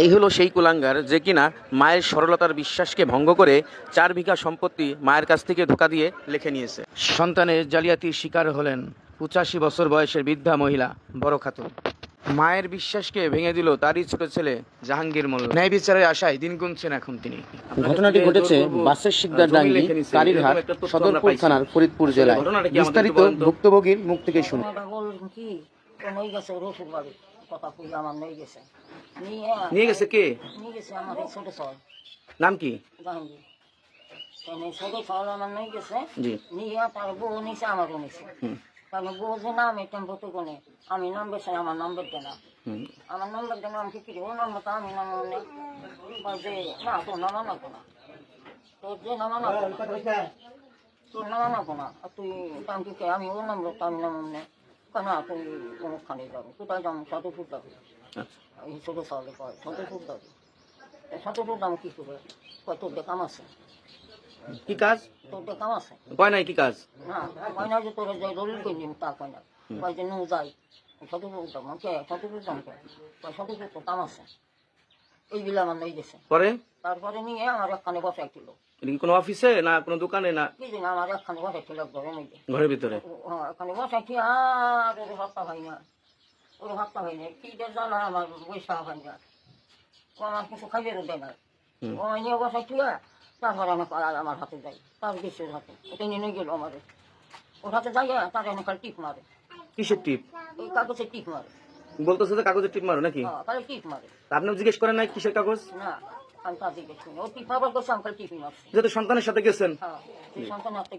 এই হলো সেই কুলাঙ্গার যে কিনা মায়ের সরলতার বিশ্বাসকে ভঙ্গ করে চার বিঘা সম্পত্তি মায়ের কাছ থেকে ধোকা দিয়ে লিখে নিয়েছে। সন্তানের জালিয়াতির শিকার হলেন পঁচাশি বছর বয়সের বৃদ্ধা মহিলা বড় খাতুন। মায়ের বিশ্বাসকে ভেঙে দিল তারই ছোট ছেলে জাহাঙ্গীর মোল্লা। ন্যায় বিচারের আশায় দিন গুনছেন এখন তিনি। ঘটনাটি ঘটেছে বাসের শিকদার ডাঙ্গি কালীরহাট সদরপুর থানার ফরিদপুর জেলায়। বিস্তারিত ভুক্তভোগীর মুখ থেকে শুনুন। নই কথা আমার নই গেছে নিয়ে নিয়ে গেছে কে নিয়ে গেছে আমার এই ছোট নাম কি জাহাঙ্গীর ছোট সল আমার নই গেছে নিয়ে তার বউ নিছে আমারও নিছে কারণ বউ যে নাম কোনে আমি নাম বেছে আমার নম্বর দেনা আমার নম্বর দেনা আমি কি ও নম্বর তো আমি নাম মনে যে না তোর নামা না কোনা তোর যে নামা না তোর নামা না কোনা তুই আমি কি আমি ও নম্বর তো আমি নাম মনে কেন আপনি কোনোখানে যাব কোথায় যাব শত ফুট যাব। এই ছোটো সালে কয় শত ফুট যাব শত ফুট আমি কী করব কয় তোর দেখাম আছে কি কাজ তোর দেখাম আছে কয় নাই কি কাজ না কয় না যে তোর যে দলিল করে দিম তা কয় না কয় যে নু যাই শত ফুট যাব কে শত ফুট কে কয় শত ফুট তো কাম আছে এইগুলো আমার গেছে। পরে? তারপরে নিয়ে আমার একখানে বসাই ছিল এটা কি কোনো অফিসে না কোনো দোকানে না? কি দিন আমার একখানে বসাই ছিল ঘরে মধ্যে। ঘরের ভিতরে? হ্যাঁ এখানে আর ওর না। না। কি জানা আমার পয়সা না। ও আমার কিছু খাইয়ে দেয় না। ও নিয়ে বসাই ঠিক তারপরে আমি আর আমার হাতে যাই। তার গেছে হাতে। ওটা নিয়ে গেল আমারে। ওর হাতে যাই তার খালি টিপ মারে। কিসের টিপ? এই কাগজে টিপ মারে। বলতেছে যে কাগজের টিপ মারো নাকি? হ্যাঁ খালি টিপ মারে। তা জিজ্ঞেস করেন নাই কিসের কাগজ? না আমি ও টিপ মারবার করছে টিপি যেহেতু সন্তানের সাথে গেছেন। হ্যাঁ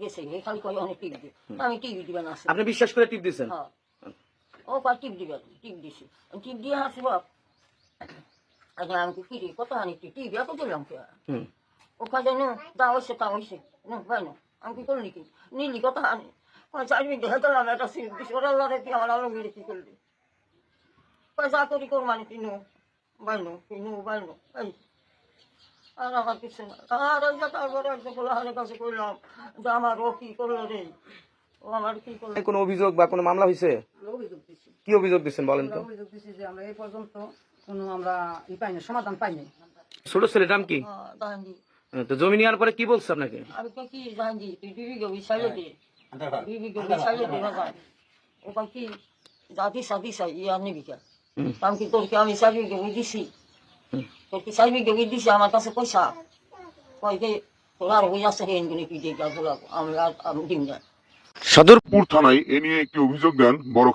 গেছে খালি কয় অনেক টিপ দিই আমি না আপনি বিশ্বাস করে টিপ দিয়েছেন? হ্যাঁ। ও কয় টিপ দিবে টিপ দিছি। টিপ দিয়ে আসি বাপ। আমি কি রে কত টিপ এত দিলাম কে ও নো তা হয়েছে তা হয়েছে নো ভাই নো। আমি কি করলি কি? নিলি কত আনি কয় চার মিনিট দেখে দিলাম একটা সিট দিছি ওরা লড়ে তুই আমার আলো গিয়ে কি করলি? যা করি কর মানে তুই নো ভাই নো তুই নো ভাই নো এই আর আমার কিছু না আর ওই যে তারপরে একজন গোলাহারের কাছে করলাম যে আমার ও কি করল রে ও আমার কি করল কোনো অভিযোগ বা কোনো মামলা হয়েছে অভিযোগ দিচ্ছি কি অভিযোগ দিচ্ছেন বলেন তো আমরা অভিযোগ দিচ্ছি যে আমরা এই পর্যন্ত কোনো আমরা ই পাইনি সমাধান পাইনি ছোট ছেলের নাম কি হ্যাঁ, জাহাঙ্গীর তো জমি নেওয়ার পরে কি বলছে আপনাকে আমি তো কি জাহাঙ্গীর তুই বিবি গবি সাইলে দে বিবি গবি সাইলে দে না ও কি জাতি সাদি সাই ইয়া নিবি কে। আমি কি তোর কি আমি সাবি গবি দিছি হুম। তোর কি সাবি গবি দিছি আমার কাছে পয়সা কয় যে তোর আর হয়ে যাচ্ছে হেন কি দিয়ে বলাবো আমি দিন না থানায় এ নিয়ে একটি অভিযোগ দেন বড়